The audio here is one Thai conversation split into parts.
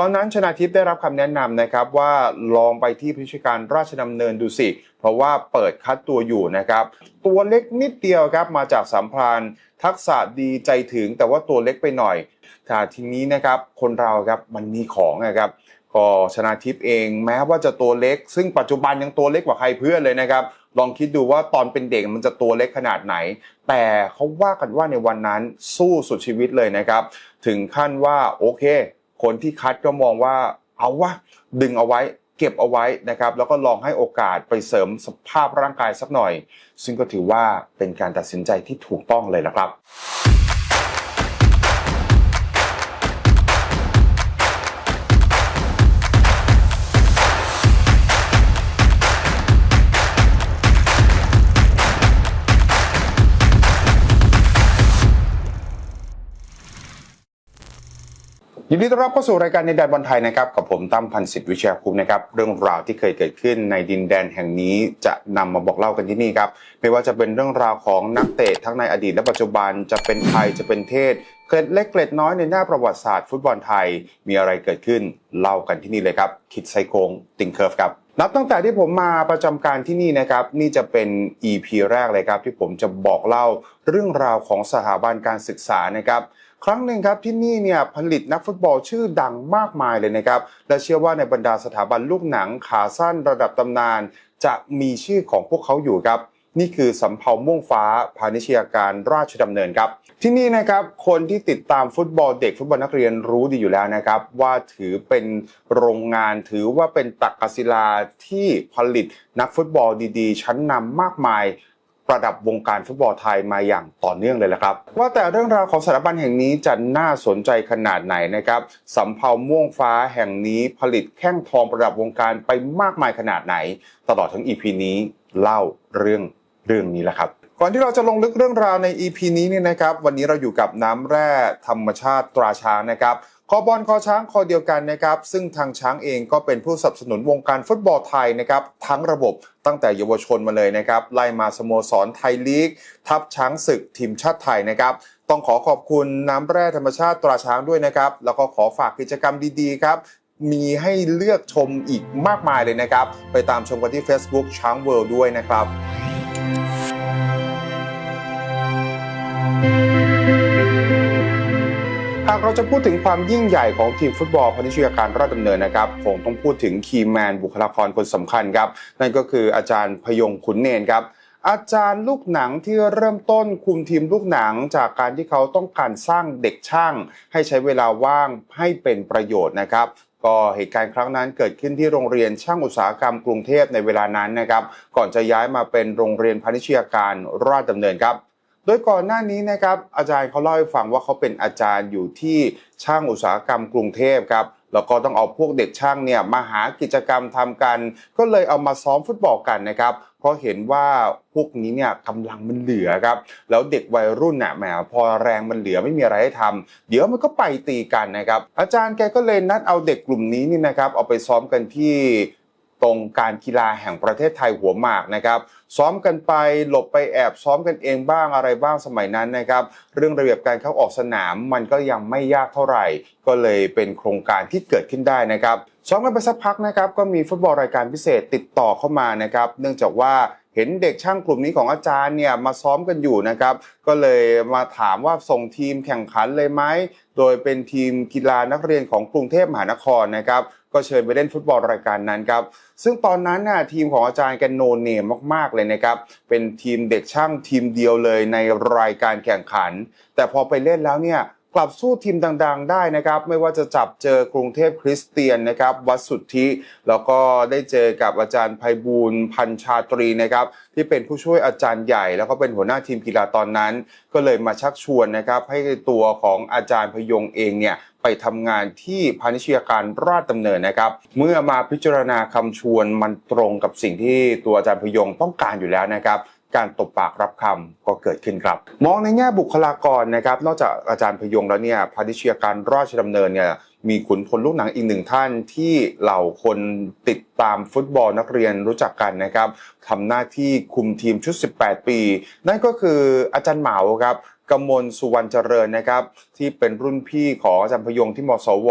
ตอนนั้นชนาทิพย์ได้รับคำแนะนำนะครับว่าลองไปที่พิชการราชดำเนินดูสิ เพราะว่าเปิดคัดตัวอยู่นะครับ ตัวเล็กนิดเดียวครับมาจากสัมพรานทักษะดีใจถึงแต่ว่าตัวเล็กไปหน่อยถ้าทีนี้นะครับคนเราครับมันมีของนะครับก็ชนาทิพย์เองแม้ว่าจะตัวเล็ก ซึ่งปัจจุบันยังตัวเล็กกว่าใครเพื่อนเลยนะครับ ลองคิดดูว่าตอนเป็นเด็กมันจะตัวเล็กขนาดไหน แต่เขาว่ากันว่าในวันนั้นสู้สุดชีวิตเลยนะครับ ถึงขั้นว่าโอเค คนที่คัดก็มองว่าเอาวะดึงเอาไว้เก็บเอาไว้นะครับแล้วก็ลองให้โอกาสไปเสริมสภาพร่างกายสักหน่อย ซึ่งก็ถือว่าเป็นการตัดสินใจที่ถูกต้องเลยนะครับ ยินดีต้อนรับเข้าสู่รายการในแดนบอลไทยนะครับกับผมตั้มพันศิษย์วิเชียรภูมินะครับเรื่องราวที่เคยเกิดขึ้นในดินแดนแห่งนี้จะนำมาบอกเล่ากันที่นี่ครับไม่ว่าจะเป็นเรื่องราวของนักเตะทั้งในอดีตและปัจจุบันจะเป็นไทยจะเป็นเทศเกร็ดเล็กเกร็ดน้อยในหน้าประวัติศาสตร์ฟุตบอลไทยมีอะไรเกิดขึ้นเล่ากันที่นี่เลยครับคิดไซโคงติงเคิร์ฟครับนับตั้งแต่ที่ผมมาประจำการที่นี่นะครับนี่จะเป็น EP แรกเลยครับที่ผมจะบอกเล่าเรื่องราวของสถาบันการศึกษานะครับ ครั้งหนึ่งครับที่นี่เนี่ยผลิตนักฟุตบอลชื่อดังมากมายเลยนะครับ และเชื่อว่าในบรรดาสถาบันลูกหนังขาสั้นระดับตำนาน จะมีชื่อของพวกเขาอยู่ครับ นี่คือสำเภาม่วงฟ้า พาณิชยาการราชดำเนินครับ ที่นี่นะครับคนที่ติดตามฟุตบอลเด็กฟุตบอลนักเรียนรู้ดีอยู่แล้วนะครับ ว่าถือเป็นโรงงานถือว่าเป็นตักกศิลาที่ผลิตนักฟุตบอลดีๆ ชั้นนำมากมาย ประดับวงการฟุตบอลไทยมาอย่างต่อเนื่องเลยละครับ ว่าแต่เรื่องราวของสถาบันแห่งนี้จะน่าสนใจขนาดไหนนะครับสำเภาม่วงฟ้าแห่งนี้ผลิตแข้งทองประดับวงการไปมากมายขนาดไหน ตลอดทั้ง EP นี้เล่าเรื่องเรื่องนี้แหละครับก่อนที่เราจะลงลึกเรื่องราวใน EP นี้เนี่ยนะครับ วันนี้เราอยู่กับน้ำแร่ธรรมชาติตราช้างนะครับ คอบอลคอช้างคอเดียวกันนะครับซึ่งทางช้างเองก็เป็นผู้สนับสนุนวงการฟุตบอลไทยนะครับทั้งระบบตั้งแต่เยาวชนมาเลยนะครับไล่มาสโมสรไทยลีก ทัพช้างศึกทีมชาติไทยนะครับต้องขอขอบคุณน้ำแร่ธรรมชาติตราช้างด้วยนะครับแล้วก็ขอฝากกิจกรรมดีๆครับมีให้เลือกชมอีกมากมายเลยนะครับ ไปตามชมกันที่ Facebook ช้างเวิลด์ด้วยนะครับากเราจะพูดถึงความยิ่งใหญ่ของทีมฟุตบอลพนิชยาการราชดำเนินนะครับคงต้องพูดถึงคีแมนบุคลากรคนสำคัญครับ นั่นก็คืออาจารย์พยงขุนเนนครับ อาจารย์ลูกหนังที่เริ่มต้นคุมทีมลูกหนัง จากการที่เขาต้องการสร้างเด็กช่าง ให้ใช้เวลาว่างให้เป็นประโยชน์นะครับก็เหตุการณ์ครั้งนั้นเกิดขึ้นที่โรงเรียนช่างอุตสาหกรรมกรุงเทพในเวลานั้นนะครับ ก่อนจะย้ายมาเป็นโรงเรียนพาณิชยาการราชดำเนินครับ โดยก่อนหน้านี้นะครับอาจารย์เขาเล่าให้ฟังว่าเขาเป็นอาจารย์อยู่ที่ช่างอุตสาหกรรมกรุงเทพครับแล้วก็ต้องเอาพวกเด็กช่างเนี่ยมาหากิจกรรมทำกัน ก็เลยเอามาซ้อมฟุตบอลกันนะครับ เพราะเห็นว่าพวกนี้เนี่ยกำลังมันเหลือครับ แล้วเด็กวัยรุ่นน่ะแหมพอแรงมันเหลือไม่มีอะไรให้ทำเดี๋ยวมันก็ไปตีกันนะครับ อาจารย์แกก็เลยนัดเอาเด็กกลุ่มนี้นี่นะครับ เอาไปซ้อมกันที่ ตรงการกีฬาแห่งประเทศไทยหัวหมากนะครับซ้อมกันไปหลบไปแอบซ้อมกันเองบ้างอะไรบ้างสมัยนั้นนะครับ เรื่องระเบียบการเข้าออกสนามมันก็ยังไม่ยากเท่าไหร่ ก็เลยเป็นโครงการที่เกิดขึ้นได้นะครับซ้อมกันไปสักพักนะครับก็มีฟุตบอลรายการพิเศษติดต่อเข้ามานะครับเนื่องจากว่าเห็นเด็กช่างกลุ่มนี้ของอาจารย์เนี่ยมาซ้อมกันอยู่นะครับ ก็เลยมาถามว่าส่งทีมแข่งขันเลยไหม โดยเป็นทีมกีฬานักเรียนของกรุงเทพมหานครนะครับ ก็เชิญไปเล่นฟุตบอลรายการนั้นครับซึ่งตอนนั้นน่ะทีมของอาจารย์แกนโนเนมมาก ๆ เลยนะครับ เป็นทีมเด็กช่างทีมเดียวเลยในรายการแข่งขัน แต่พอไปเล่นแล้วเนี่ย ลับสู้ทีมดังๆ ได้นะครับ ไม่ว่าจะจับเจอกรุงเทพคริสเตียนนะครับ วัดสุทธิ แล้วก็ได้เจอกับอาจารย์ไพบูลพันชาตรีนะครับ ที่เป็นผู้ช่วยอาจารย์ใหญ่ แล้วก็เป็นหัวหน้าทีมกีฬาตอนนั้น ก็เลยมาชักชวนนะครับ ให้ตัวของอาจารย์พยงเองเนี่ยไปทำงานที่พาณิชยาการราชดำเนินนะครับ เมื่อมาพิจารณาคำชวนมันตรงกับสิ่งที่ตัวอาจารย์พยงต้องการอยู่แล้วนะครับ การตบปากรับคำก็เกิดขึ้นครับ มองในแง่บุคลากรนะครับ นอกจากอาจารย์พยงแล้วเนี่ยพาณิชยการราชดำเนินเนี่ยมีขุนพลลูกหนังอีกหนึ่งท่านที่เหล่าคนติดตามฟุตบอลนักเรียนรู้จักกันนะครับทำหน้าที่คุมทีมชุด 18 ปี นั่นก็คืออาจารย์เหมาครับ กมลสุวรรณเจริญนะครับ ที่เป็นรุ่นพี่ของอาจารย์พยงที่มสว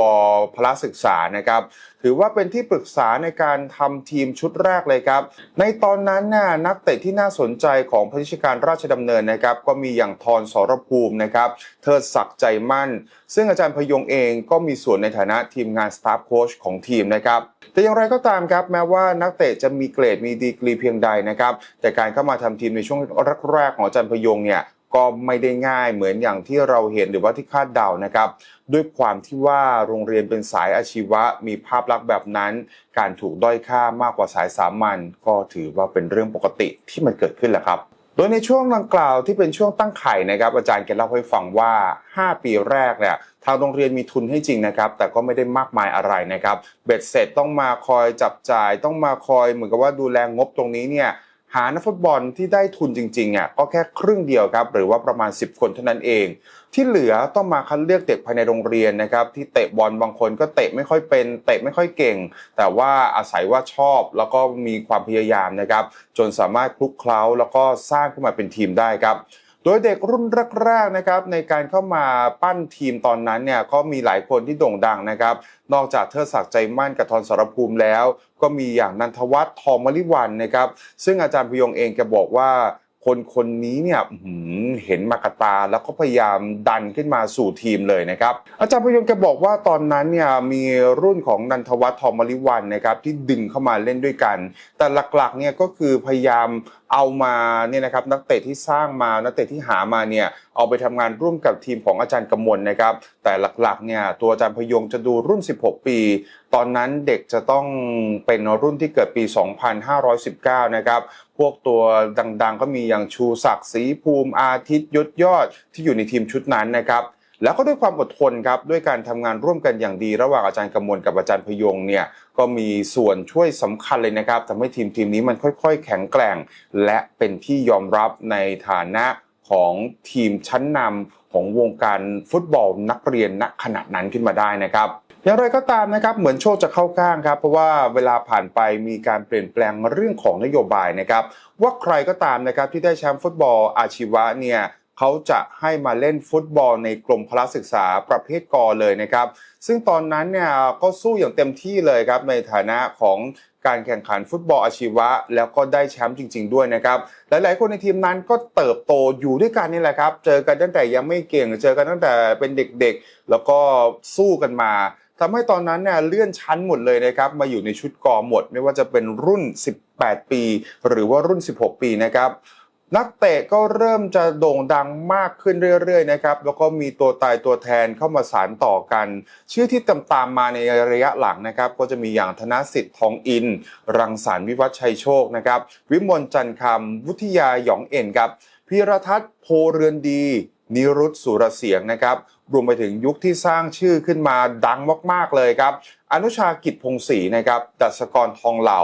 พละศึกษานะครับ ถือว่าเป็นที่ปรึกษาในการทำทีมชุดแรกเลยครับ ในตอนนั้นน่ะนักเตะที่น่าสนใจของพนิชการราชดำเนินนะครับ ก็มีอย่างทรสรภูมินะครับเทิดศักใจมั่น ซึ่งอาจารย์พยงเองก็มีส่วนในฐานะทีมงานสตาฟโค้ชของทีมนะครับแต่อย่างไรก็ตามครับแม้ว่านักเตะจะมีเกรดมีดีกรีเพียงใดนะครับแต่การเข้ามาทำทีมในช่วงแรกๆของอาจารย์พยงเนี่ย ก็ไม่ได้ง่ายเหมือนอย่างที่เราเห็นหรือว่าที่คาดเดานะครับ ด้วยความที่ว่าโรงเรียนเป็นสายอาชีวะ มีภาพลักษณ์แบบนั้น การถูกด้อยค่ามากกว่าสายสามัญก็ถือว่าเป็นเรื่องปกติที่มันเกิดขึ้นแหละครับโดยในช่วงดังกล่าวที่เป็นช่วงตั้งไข่นะครับ อาจารย์แกเล่าให้ฟังว่า 5 ปีแรกเนี่ยทางโรงเรียนมีทุนให้จริงนะครับ แต่ก็ไม่ได้มากมายอะไรนะครับ เบ็ดเสร็จต้องมาคอยจับจ่ายต้องมาคอยเหมือนกับว่าดูแลงบตรงนี้เนี่ย หานักฟุตบอลที่ได้ทุนจริงๆอะก็แค่ครึ่งเดียวครับหรือว่าประมาณ 10 คนเท่านั้นเอง ที่เหลือต้องมาคัดเลือกเด็กภายในโรงเรียนนะครับที่เตะบอลบางคนก็เตะไม่ค่อยเป็น เตะไม่ค่อยเก่ง แต่ว่าอาศัยว่าชอบแล้วก็มีความพยายามนะครับจนสามารถคลุกเคล้าแล้วก็สร้างขึ้นมาเป็นทีมได้ครับ โดยเด็กรุ่นแรกๆนะครับในการเข้ามาปั้นทีมตอนนั้นเนี่ยก็มีหลายคนที่โด่งดังนะครับ นอกจากเทิดศักดิ์ใจมั่นกับทนสรภูมิแล้ว ก็มีอย่างนันทวัฒน์ทองมลิวันนะครับ ซึ่งอาจารย์พยงเองแกบอกว่า คนคนนี้เนี่ยเห็นมากตาแล้วก็พยายามดันขึ้นมาสู่ทีมเลยนะครับ อาจารย์พยงแกบอกว่าตอนนั้นเนี่ยมีรุ่นของนันทวัฒน์ทองมลิวันนะครับที่ดึงเข้ามาเล่นด้วยกัน แต่หลักๆเนี่ยก็คือพยายามเอามาเนี่ยนะครับนักเตะที่สร้างมานักเตะที่หามาเนี่ยเอาไปทำงานร่วมกับทีมของอาจารย์กมลนะครับ แต่หลักๆเนี่ยตัวอาจารย์พยงจะดูรุ่น 16 ปี ตอนนั้นเด็กจะต้องเป็นรุ่นที่เกิดปี 2519 นะครับ พวกตัวดังๆ ก็มีอย่างชูศักดิ์ศรีภูมิอาทิตย์ยศยอดที่อยู่ในทีมชุดนั้นนะครับแล้วก็ด้วยความอดทนครับด้วยการทำงานร่วมกันอย่างดี ระหว่างอาจารย์กำมลกับอาจารย์พยงเนี่ยก็มีส่วนช่วยสำคัญเลยนะครับทำให้ทีมทีมนี้มันค่อย ๆ แข็งแกร่ง และเป็นที่ยอมรับในฐานะของทีมชั้นนำของวงการฟุตบอลนักเรียนณขณะนั้นขึ้นมาได้นะครับ อย่างไรก็ตามนะครับเหมือนโชคจะเข้าข้างครับเพราะว่าเวลาผ่านไปมีการเปลี่ยนแปลงเรื่องของนโยบายนะครับว่าใครก็ตามนะครับที่ได้แชมป์ฟุตบอลอาชีวะเนี่ยเขาจะให้มาเล่นฟุตบอลในกรมพละศึกษาประเภทกอเลยนะครับ ซึ่งตอนนั้นเนี่ยก็สู้อย่างเต็มที่เลยครับในฐานะของการแข่งขันฟุตบอลอาชีวะ แล้วก็ได้แชมป์จริง ๆ ด้วยนะครับหลายๆคนในทีมนั้นก็เติบโตอยู่ด้วยกันนี่แหละครับ เจอกันตั้งแต่ยังไม่เก่ง เจอกันตั้งแต่เป็นเด็กๆ แล้วก็สู้กันมา ทำให้ตอนนั้นเนี่ยเลื่อนชั้นหมดเลยนะครับมาอยู่ในชุดกอหมด ไม่ว่าจะเป็นรุ่น 18 ปี หรือว่ารุ่น 16 ปีนะครับนักเตะก็เริ่มจะโด่งดังมากขึ้นเรื่อยๆนะครับแล้วก็มีตัวตายตัวแทนเข้ามาสานต่อกัน ชื่อที่ตามตามมาในระยะหลังนะครับก็จะมีอย่างธนสิทธิ์ทองอิน รังสรรค์วิวัฒชัยโชคนะครับวิมลจันทร์คำวุฒิยาหยองเอ็นครับพีรทัศน์โพเรือนดี นิรุตสุรเสียงนะครับ รวมไปถึงยุคที่สร้างชื่อขึ้นมาดังมาก ๆ เลยครับ อนุชากิจพงศรีนะครับ ดัชกรทองเหลา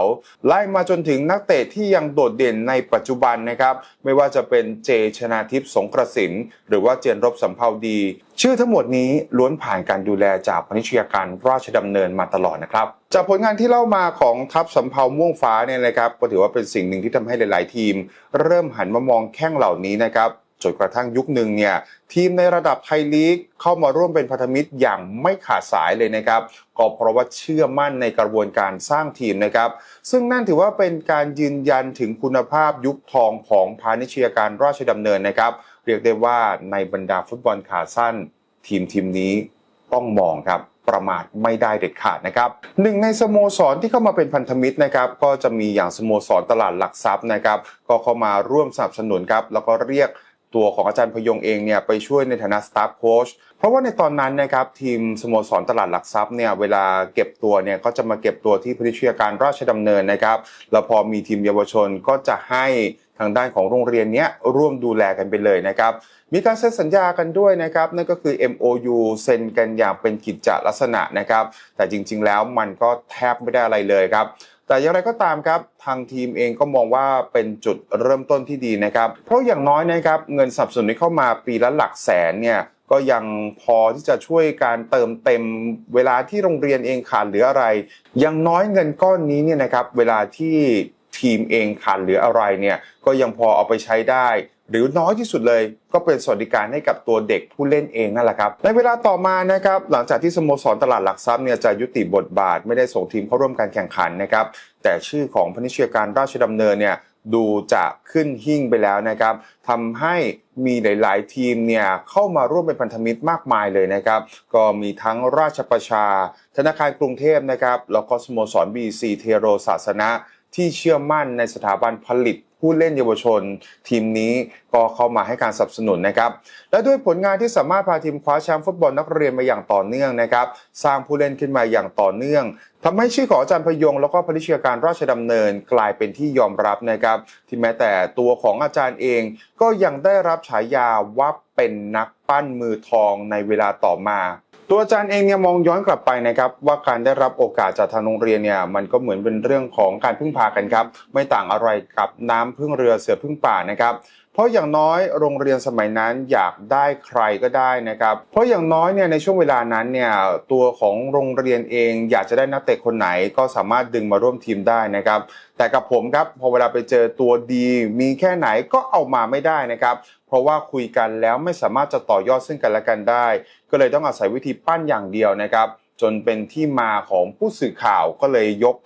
ไล่มาจนถึงนักเตะที่ยังโดดเด่นในปัจจุบันนะครับ ไม่ว่าจะเป็นเจชนาทิพย์สงกระสิน หรือว่าเจนรบสำเภาดี ชื่อทั้งหมดนี้ล้วนผ่านการดูแลจากพนิชยาการราชดำเนินมาตลอดนะครับ จากผลงานที่เล่ามาของทัพสำเภาม่วงฟ้าเนี่ยนะครับ ก็ถือว่าเป็นสิ่งหนึ่งที่ทำให้หลาย ๆ ทีม เริ่มหันมามองแข้งเหล่านี้นะครับ จนกระทั่งยุคหนึ่งเนี่ยทีมในระดับไทยลีกเข้ามาร่วมเป็นพันธมิตรอย่างไม่ขาดสายเลยนะครับก็เพราะว่าเชื่อมั่นในกระบวนการสร้างทีมนะครับ ซึ่งนั่นถือว่าเป็นการยืนยันถึงคุณภาพยุคทองของพาณิชยการราชดำเนินนะครับ เรียกได้ว่าในบรรดาฟุตบอลขาสั้น ทีมทีมนี้ต้องมองครับประมาทไม่ได้เด็ดขาดนะครับหนึ่งในสโมสรที่เข้ามาเป็นพันธมิตรนะครับ ก็จะมีอย่างสโมสรตลาดหลักทรัพย์นะครับ ก็เข้ามาร่วมสนับสนุนครับแล้วก็เรียก ตัวของอาจารย์พยงเองเนี่ยไปช่วยในฐานะสตาฟโค้ชเพราะว่าในตอนนั้นนะครับทีมสโมสรตลาดหลักทรัพย์เนี่ยเวลาเก็บตัวเนี่ยก็จะมาเก็บตัวที่พนิชยาการราชดำเนินนะครับแล้วพอมีทีมเยาวชนก็จะให้ทางด้านของโรงเรียนเนี้ยร่วมดูแลกันไปเลยนะครับ มีการเซ็นสัญญากันด้วยนะครับ นั่นก็คือ MOU เซ็นกันอย่างเป็นกิจจลักษณะนะครับ แต่จริงๆแล้วมันก็แทบไม่ได้อะไรเลยครับ แต่อย่างไรก็ตามครับทางทีมเองก็มองว่าเป็นจุดเริ่มต้นที่ดีนะครับ เพราะอย่างน้อยนะครับเงินสับสนที่เข้ามาปีละหลักแสนเนี่ยก็ยังพอที่จะช่วยการเติมเต็มเวลาที่โรงเรียนเองขาดเหลืออะไรยังน้อยเงินก้อนนี้เนี่ยนะครับเวลาที่ทีมเองขาดเหลืออะไรเนี่ยก็ยังพอเอาไปใช้ได้ หรือน้อยที่สุดเลยก็เป็นสวัสดิการให้กับตัวเด็กผู้เล่นเองนั่นแหละครับ ในเวลาต่อมานะครับหลังจากที่สโมสรตลาดหลักทรัพย์เนี่ยจะยุติบทบาทไม่ได้ส่งทีมเข้าร่วมการแข่งขันนะครับแต่ชื่อของพนิชยการราชดำเนินเนี่ยดูจะขึ้นหิ่งไปแล้วนะครับทำให้มีหลาย ๆ ทีมเนี่ยเข้ามาร่วมเป็นพันธมิตรมากมายเลยนะครับ ก็มีทั้งราชประชา ธนาคารกรุงเทพนะครับแล้วก็สโมสร BC เทโรศาสนะที่เชื่อมั่นในสถาบันผลิต ผู้เล่นเยาวชน ทีมนี้ก็เข้ามาให้การสนับสนุนนะครับ และด้วยผลงานที่สามารถพาทีมคว้าแชมป์ฟุตบอลนักเรียนมาอย่างต่อเนื่องนะครับ สร้างผู้เล่นขึ้นมาอย่างต่อเนื่องทำให้ชื่อของอาจารย์พยง แล้วก็พนิชยการราชดำเนินกลายเป็นที่ยอมรับนะครับ ที่แม้แต่ตัวของอาจารย์เองก็ยังได้รับฉายาว่าเป็นนักปั้นมือทองในเวลาต่อมา ตัวอาจารย์เองเนี่ยมองย้อนกลับไปนะครับว่าการได้รับโอกาสจากทางโรงเรียนเนี่ยมันก็เหมือนเป็นเรื่องของการพึ่งพากันครับ ไม่ต่างอะไรกับน้ำพึ่งเรือเสือพึ่งป่านะครับ เพราะอย่างน้อยโรงเรียนสมัยนั้นอยากได้ใครก็ได้นะครับ เพราะอย่างน้อยเนี่ยในช่วงเวลานั้นเนี่ยตัวของโรงเรียนเองอยากจะได้นักเตะคนไหนก็สามารถดึงมาร่วมทีมได้นะครับ แต่กับผมครับพอเวลาไปเจอตัวดีมีแค่ไหนก็เอามาไม่ได้นะครับเพราะว่าคุยกันแล้วไม่สามารถจะต่อยอดซึ่งกันและกันได้ ก็เลยต้องอาศัยวิธีปั้นอย่างเดียวนะครับจนเป็นที่มาของผู้สื่อข่าวก็เลยยก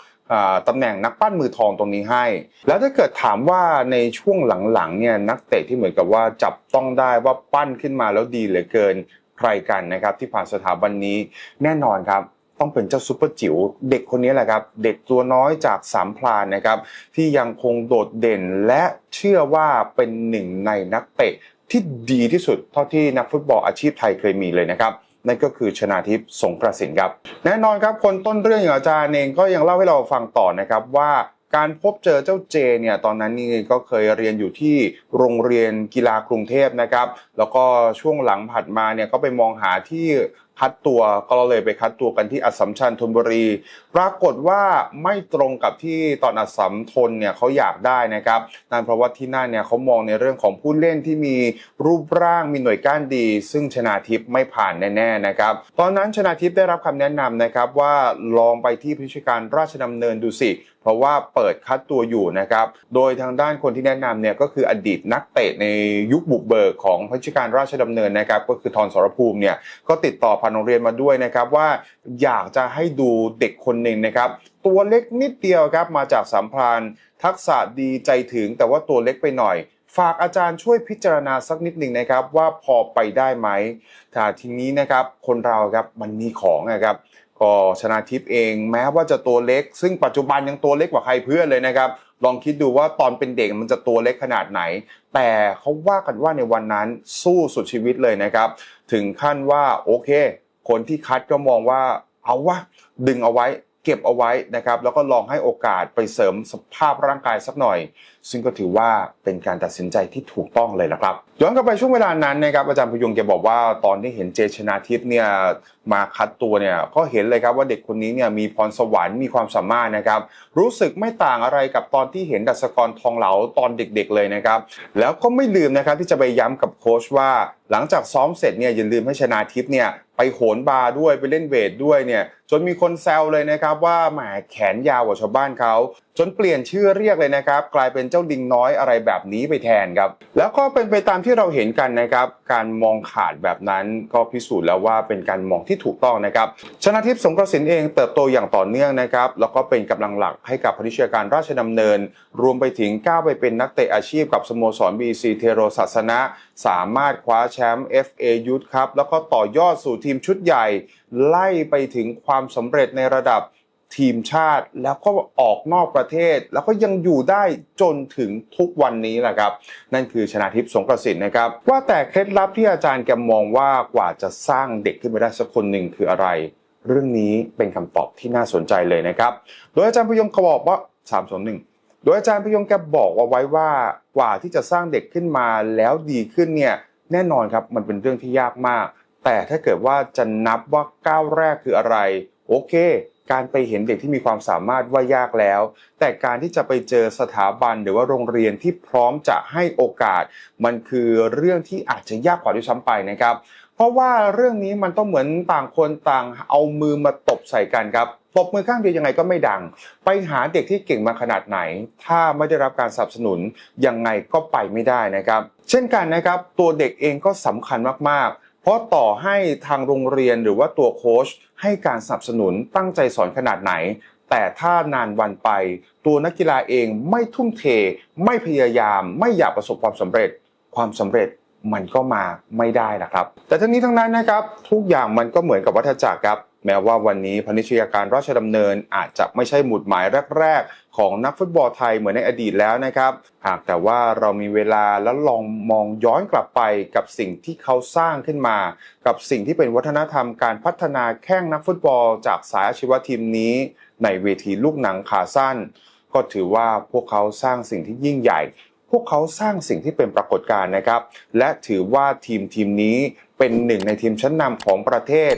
ตำแหน่งนักปั้นมือทองตรงนี้ให้ แล้วถ้าเกิดถามว่าในช่วงหลังๆเนี่ยนักเตะที่เหมือนกับว่าจับต้องได้ว่าปั้นขึ้นมาแล้วดีเหลือเกินใครกันนะครับที่ผ่านสถาบันนี้แน่นอนครับต้องเป็นเจ้าซุปเปอร์จิ๋วเด็กคนนี้แหละครับ เด็กตัวน้อยจากสามพลานนะครับ ที่ยังคงโดดเด่นและเชื่อว่าเป็นหนึ่งในนักเตะที่ดีที่สุดเท่าที่นักฟุตบอลอาชีพไทยเคยมีเลยนะครับ นั่นก็คือชนาทิพย์สงกระสินครับ แน่นอนครับคนต้นเรื่องอย่างอาจารย์เองก็ยังเล่าให้เราฟังต่อนะครับว่าการพบเจอเจ้าเจเนี่ยตอนนั้นนี่ก็เคยเรียนอยู่ที่โรงเรียนกีฬากรุงเทพนะครับ แล้วก็ช่วงหลังผัดมาเนี่ยก็ไปมองหาที่ คัดตัวก็เลยไปคัดตัวกันที่อัสสัมชัญธนบุรี ปรากฏว่าไม่ตรงกับที่ตอนอัสสัมทนเนี่ยเขาอยากได้นะครับนั่นเพราะว่าที่นั่นเนี่ยเขามองในเรื่องของผู้เล่นที่มีรูปร่างมีหน่วยก้านดี ซึ่งชนาทิพย์ไม่ผ่านแน่ๆนะครับตอนนั้นชนาทิพย์ได้รับคำแนะนำนะครับว่าลองไปที่พิชการราชดำเนินดูสิเพราะว่าเปิดคัดตัวอยู่นะครับ โดยทางด้านคนที่แนะนำเนี่ยก็คืออดีตนักเตะในยุคบุกเบิกของพิชิการราชดำเนินนะครับ ก็คือทอนสรภูมิเนี่ยก็ติดต่อผ่านโรงเรียนมาด้วยนะครับว่าอยากจะให้ดูเด็กคนหนึ่งนะครับตัวเล็กนิดเดียวครับมาจากสัมพรานทักษะดีใจถึงแต่ว่าตัวเล็กไปหน่อยฝากอาจารย์ช่วยพิจารณาสักนิดหนึ่งนะครับ ว่าพอไปได้ไหมถ้าทีนี้นะครับ คนเราครับมันมีของนะครับ ก็ชนาทิพย์เองแม้ว่าจะตัวเล็ก ซึ่งปัจจุบันยังตัวเล็กกว่าใครเพื่อนเลยนะครับ ลองคิดดูว่าตอนเป็นเด็กมันจะตัวเล็กขนาดไหน แต่เขาว่ากันว่าในวันนั้นสู้สุดชีวิตเลยนะครับ ถึงขั้นว่าโอเค คนที่คัดก็มองว่าเอาวะดึงเอาไว้ เก็บเอาไว้นะครับ แล้วก็ลองให้โอกาสไปเสริมสภาพร่างกายสักหน่อย ซึ่งก็ถือว่าเป็นการตัดสินใจที่ถูกต้องเลยนะครับ ย้อนกลับไปช่วงเวลานั้นนะครับอาจารย์พยุงแกบอกว่าตอนที่เห็นเจชนาทิพย์เนี่ยมาคัดตัวเนี่ยก็เห็นเลยครับว่าเด็กคนนี้เนี่ยมีพรสวรรค์มีความสามารถนะครับ รู้สึกไม่ต่างอะไรกับตอนที่เห็นดัชกรทองเหลาตอนเด็กๆเลยนะครับ แล้วก็ไม่ลืมนะครับที่จะไปย้ำกับโค้ชว่า หลังจากซ้อมเสร็จเนี่ยอย่าลืมให้ชนาทิพย์เนี่ยไปโหนบาร์ด้วยไปเล่นเวทด้วยเนี่ยจนมีคนแซวเลยนะครับว่าแหมแขนยาวกว่าชาวบ้านเขา จนเปลี่ยนชื่อเรียกเลยนะครับ กลายเป็นเจ้าลิงน้อยอะไรแบบนี้ไปแทนครับ แล้วก็เป็นไปตามที่เราเห็นกันนะครับ การมองขาดแบบนั้นก็พิสูจน์แล้วว่าเป็นการมองที่ถูกต้องนะครับ ชนะทิพย์สงกระสินเองเติบโตอย่างต่อเนื่องนะครับ แล้วก็เป็นกำลังหลักให้กับพนิชยการราชดำเนิน รวมไปถึงก้าวไปเป็นนักเตะอาชีพกับสโมสร BC เทโรศาสนะ สามารถคว้าแชมป์ FA Youth ครับแล้วก็ต่อยอดสู่ทีมชุดใหญ่ ไล่ไปถึงความสำเร็จในระดับ ทีมชาติ แล้วก็ออกนอกประเทศ แล้วก็ยังอยู่ได้จนถึงทุกวันนี้แหละครับ นั่นคือชนาทิพย์สงกระสินนะครับ ว่าแต่เคล็ดลับที่อาจารย์แกมองว่ากว่าจะสร้างเด็กขึ้นมาได้สักคนหนึ่งคืออะไร เรื่องนี้เป็นคำตอบที่น่าสนใจเลยนะครับ โดยอาจารย์พยงเขาบอกว่า3 2 1โดยอาจารย์พยงแกบอกเอาไว้ว่ากว่าที่จะสร้างเด็กขึ้นมาแล้วดีขึ้นเนี่ยแน่นอนครับมันเป็นเรื่องที่ยากมาก แต่ถ้าเกิดว่าจะนับว่าก้าวแรกคืออะไร โอเค การไปเห็นเด็กที่มีความสามารถว่ายากแล้ว แต่การที่จะไปเจอสถาบันหรือว่าโรงเรียนที่พร้อมจะให้โอกาส มันคือเรื่องที่อาจจะยากกว่าด้วยซ้ำไปนะครับ เพราะว่าเรื่องนี้มันต้องเหมือนต่างคนต่างเอามือมาตบใส่กันครับตบมือข้างเดียวยังไงก็ไม่ดัง ไปหาเด็กที่เก่งมาขนาดไหน ถ้าไม่ได้รับการสนับสนุนยังไงก็ไปไม่ได้นะครับ เช่นกันนะครับ ตัวเด็กเองก็สำคัญมากๆ ราะต่อให้ทางโรงเรียนหรือว่าตัวโค้ชให้การสนับสนุนตั้งใจสอนขนาดไหน แต่ถ้านานวันไป ตัวนักกีฬาเองไม่ทุ่มเท ไม่พยายาม ไม่อยากประสบความสำเร็จ ความสำเร็จมันก็มาไม่ได้นะครับ แต่ทั้งนี้ทั้งนั้นนะครับ ทุกอย่างมันก็เหมือนกับวัฏจักรครับ แม้ว่าวันนี้พนิชยาการราชดำเนินอาจจะไม่ใช่หมุดหมายแรก ๆ ของนักฟุตบอลไทยเหมือนในอดีตแล้วนะครับ หากแต่ว่าเรามีเวลาแล้วลองมองย้อนกลับไปกับสิ่งที่เขาสร้างขึ้นมา กับสิ่งที่เป็นวัฒนธรรมการพัฒนาแข้งนักฟุตบอล จากสายอาชีวะทีมนี้ ในเวทีลูกหนังขาสั้น ก็ถือว่าพวกเขาสร้างสิ่งที่ยิ่งใหญ่ พวกเขาสร้างสิ่งที่เป็นปรากฏการณ์นะครับ และถือว่าทีมทีมนี้เป็นหนึ่งในทีมชั้นนำของประเทศ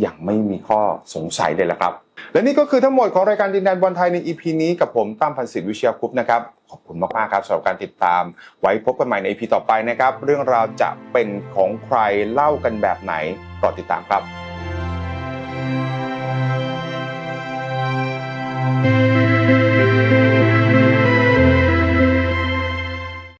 อย่างไม่มีข้อสงสัยเลยละครับ และนี่ก็คือทั้งหมดของรายการดินแดนวันไทยใน EP นี้กับผมตั้มพันศิษย์วิเชียคุปนะครับขอบคุณมากมากครับสำหรับการติดตาม ไว้พบกันใหม่ใน EP ต่อไปนะครับ เรื่องราวจะเป็นของใครเล่ากันแบบไหนรอติดตามครับ thank you